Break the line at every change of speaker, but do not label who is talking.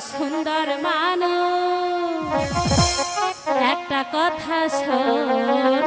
সুন্দর মানুষ। একটা কথা শোন।